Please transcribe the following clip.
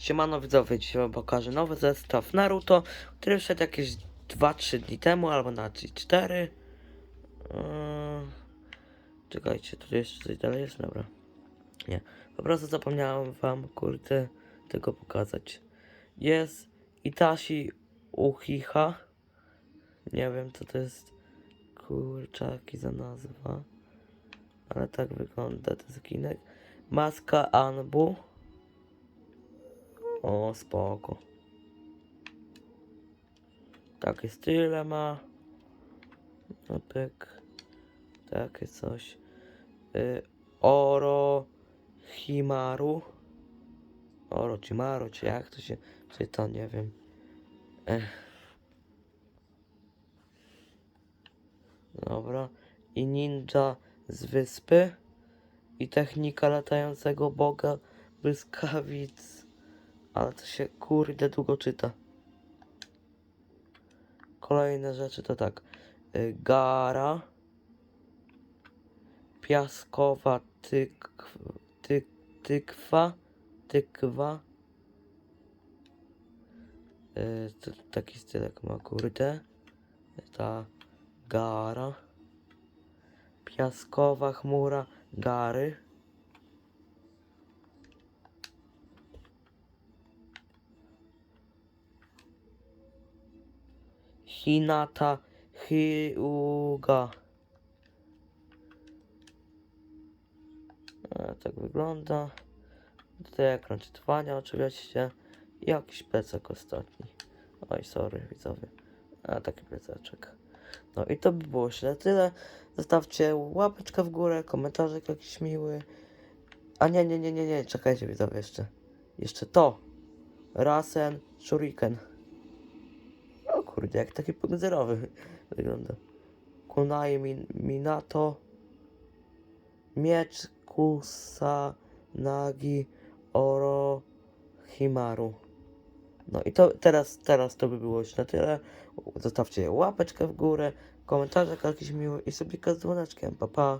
Siemano widzowie, dzisiaj wam pokażę nowy zestaw Naruto, który wszedł jakieś 2-3 dni temu, albo na 4. Yy... Czekajcie, tu jeszcze coś dalej jest? Dobra. Nie, po prostu zapomniałem wam, kurde, tego pokazać. Jest Itachi Uchiha. Nie wiem, co to jest, kurczaki za nazwa. Ale tak wygląda ten skinek. Maska Anbu. O, spoko. Takie style ma. No. Takie coś. Y, Oro Himaru. Oro Chimaru, czy jak to się czyta, nie wiem. Ech. Dobra. I ninja z wyspy. I technika latającego boga błyskawic. Ale to się kurde długo czyta. Kolejne rzeczy to tak. Y, Gara. Piaskowa tyk, tyk, tykwa. Tykwa. Y, to, taki stylek ma kurde. Ta gara. Piaskowa chmura gary. Hinata Hyuga. E, tak wygląda. Tutaj ekran czytwania oczywiście. Jakiś plecak ostatni. Oj, sorry widzowie. A taki plecaczek. No i to by było już na tyle. Zostawcie łapeczkę w górę, komentarzek jakiś miły. A nie, nie, nie, nie, nie, czekajcie widzowie jeszcze. Jeszcze to. Rasen Shuriken. Kurde, jak taki zerowy wygląda. Kunai min, Minato. Miecz Kusanagi Oro Himaru. No i to teraz, teraz to by było już na tyle. Zostawcie łapeczkę w górę, komentarze jakiś miły i subika z dzwoneczkiem. Pa, pa.